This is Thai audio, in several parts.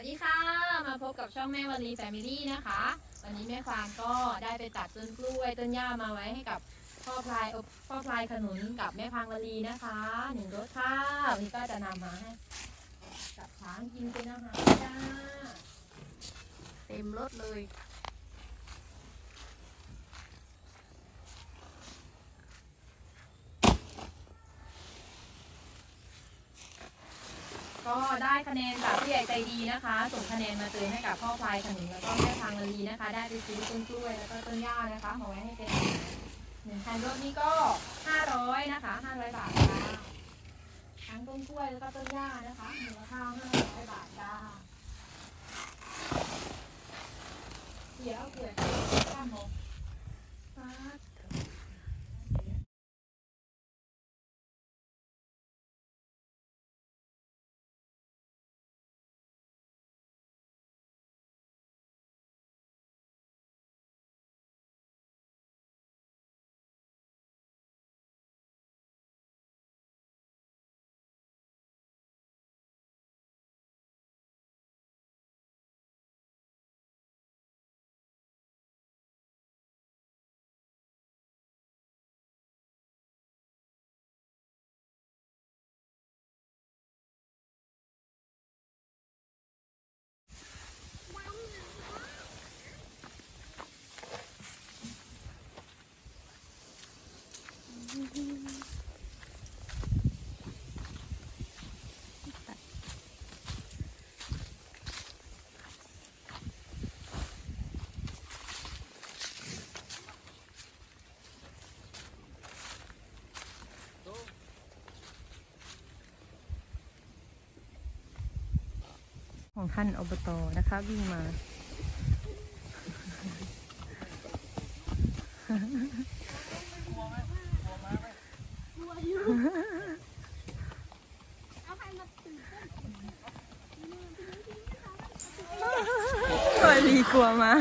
วัสดีค่ะ มาพบกับช่องแม่วันลีแฟมิลี่นะคะ วันนี้แม่ฟางก็ได้ไปตัดต้นกล้วยต้นหญ้ามาไว้ให้กับพ่อพลายพ่อพลายขนุนกับแม่ฟางวลีนะคะหนึ่งรถค่ะวันนี้ก็จะนำมาให้กับช้างกินเป็นอาหารจ้าเต็มรถเลย ก็ได้คะแนนจากผู้ใหญ่ใจดีนะคะ ส่งคะแนนมาเตือนให้กับพ่อพลายขนุนแล้วก็แม่พางลีนะคะ ได้ไปซื้อต้นกล้วยแล้วก็ต้นหญ้านะคะมาไว้ให้เป็นหนึ่งคันรถนี้ก็ห้าร้อยนะคะห้าร้อยบาทค่ะทั้งต้นกล้วยแล้วก็ต้นหญ้านะคะมูลค่าห้าร้อยบาทจ้าเดี๋ยวเผื่อข้ามหมกฟาด ของท่านอบตนะคะ วิ่งมาโอยลีกลัวมา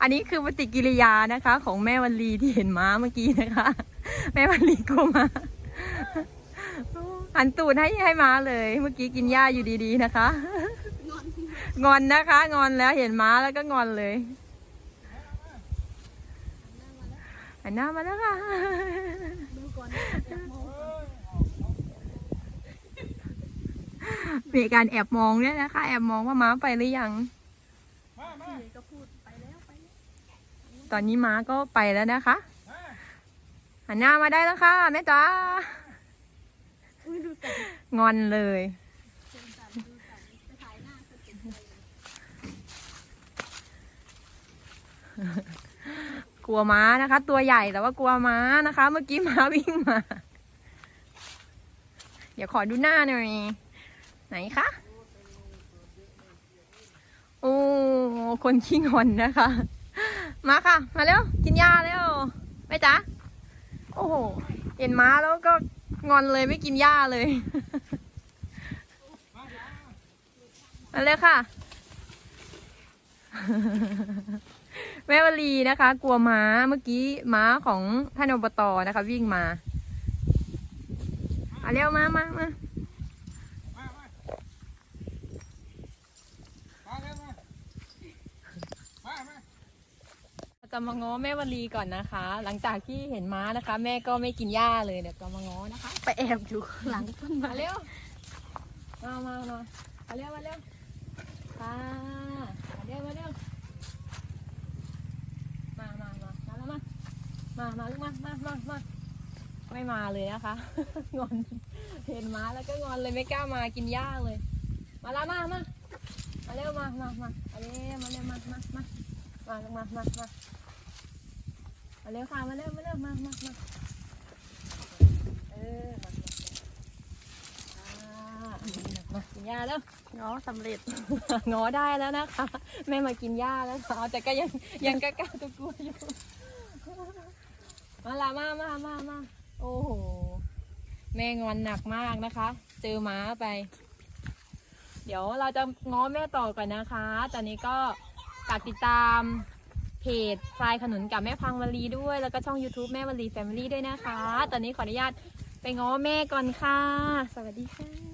อันนี้คือปฏิกิริยานะคะ ของแม่วันลีที่เห็นม้าเมื่อกี้นะคะ แม่วันลีกลัวมา หันตูดให้ให้ม้าเลย เมื่อกี้กินหญ้าอยู่ดีๆนะคะ งอนนะคะ งอนแล้วเห็นม้าแล้วก็งอนเลยหันหน้ามาแล้วค่ะมีการแอบมองเนี่ยนะคะ แอบมองว่าม้าไปหรือยัง ตอนนี้ม้าก็ไปแล้วนะคะหันหน้ามาได้แล้วค่ะแม่จ๋า งอนเลยกลัวม้านะคะ ตัวใหญ่แต่ว่ากลัวม้านะคะ เมื่อกี้ม้าวิ่งมา เดี๋ยวขอดูหน้าหน่อยไหนคะโอ้คนขี้งอนนะคะ มาค่ะ มาเร็วกินยาเร็วแม่จ๋าโอ้โหเห็นม้าแล้วก็ งอนเลยไม่กินหญ้าเลย มาเลยค่ะ แม่วลีนะคะ กลัวม้าเมื่อกี้ม้าของท่านอบตนะคะ วิ่งมา เอาเร็วมามามา จะมาง้อแม่วลีก่อนนะคะ หลังจากที่เห็นม้านะคะ แม่ก็ไม่กินหญ้าเลยเดี๋ยวจะมาง้อนะคะไปแอบอยู่หลังต้นไม้มาเร็วมามามามาเร็วมาเร็วค่ะมาเร็วมาเร็วมามามามาแล้วมามามาลูกมามามามาไม่มาเลยนะคะงอนเห็นม้าแล้วก็งอนเลยไม่กล้ามากินหญ้าเลย มาละมามามาเร็วมามามามาเร็วมาเร็วมามามามาลูกมามามา มาเร็วค่ะ มาเร็วมาเร็วมามามาเออมามากินหญ้าแล้วง้อสำเร็จง้อได้แล้วนะคะ แม่มากินหญ้าแล้วค่ะแต่ก็ยังยังกล้าๆตัวกลัวอยู่ มาละมามามามาโอ้โห แม่งอนหนักมากนะคะ เจอม้าไป เดี๋ยวเราจะง้อแม่ต่อก่อนนะคะ ตอนนี้ก็ฝากติดตาม จพลายขนุนกับแม่พังวลีด้วย แล้วก็ช่อง YouTube แม่วลีแฟมิลี่ด้วยนะคะ ตอนนี้ขออนุญาตไปไปง้อแม่ก่อนค่ะ สวัสดีค่ะ